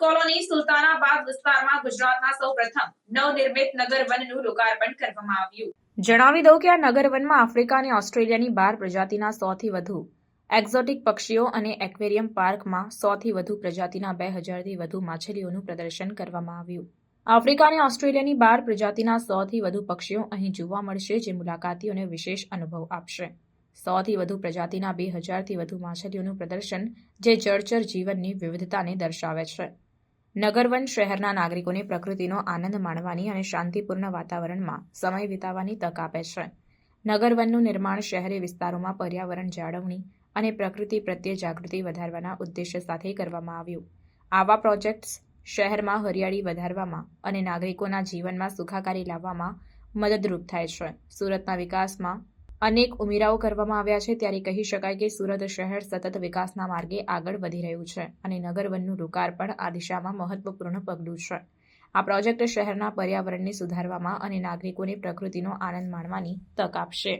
Colony Sultanabad વિસ્તારમાં ગુજરાતના સૌપ્રથમ નવનિર્મિત નગર વનનું લોકાર્પણ કરવામાં આવ્યું. જણાવી દઉં કે આ નગર વનમાં આફ્રિકા અને ઓસ્ટ્રેલિયાની બાર પ્રજાતિના સોથી વધુ એક્ઝોટિક પક્ષીઓ અને એક્વેરિયમ પાર્કમાં સોથી વધુ પ્રજાતિના બે હજારથી વધુ માછલીઓનું પ્રદર્શન કરવામાં આવ્યું. આફ્રિકા અને ઓસ્ટ્રેલિયાની બાર પ્રજાતિના સોથી વધુ પક્ષીઓ અહીં જોવા મળશે જે મુલાકાતીઓને વિશેષ અનુભવ આપશે. સોથી વધુ પ્રજાતિના બે હજારથી વધુ માછલીઓનું પ્રદર્શન જે જળચર જીવનની વિવિધતાને દર્શાવે છે. નગરવન શહેરના નાગરિકોને પ્રકૃતિનો આનંદ માણવાની અને શાંતિપૂર્ણ વાતાવરણમાં સમય વિતાવવાની તક આપે છે. નગરવનનું નિર્માણ શહેરી વિસ્તારોમાં પર્યાવરણ જાળવણી અને પ્રકૃતિ પ્રત્યે જાગૃતિ વધારવાના ઉદ્દેશ્ય સાથે કરવામાં આવ્યું. આવા પ્રોજેક્ટ્સ શહેરમાં હરિયાળી વધારવામાં અને નાગરિકોના જીવનમાં સુખાકારી લાવવામાં મદદરૂપ થાય છે. સુરતના વિકાસમાં અનેક ઉમેરાઓ કરવામાં આવ્યા છે. ત્યારે કહી શકાય કે સુરત શહેર સતત વિકાસના માર્ગે આગળ વધી રહ્યું છે અને નગરવનનું લોકાર્પણ આ દિશામાં મહત્વપૂર્ણ પગલું છે. આ પ્રોજેક્ટ શહેરના પર્યાવરણને સુધારવામાં અને નાગરિકોને પ્રકૃતિનો આનંદ માણવાની તક આપશે.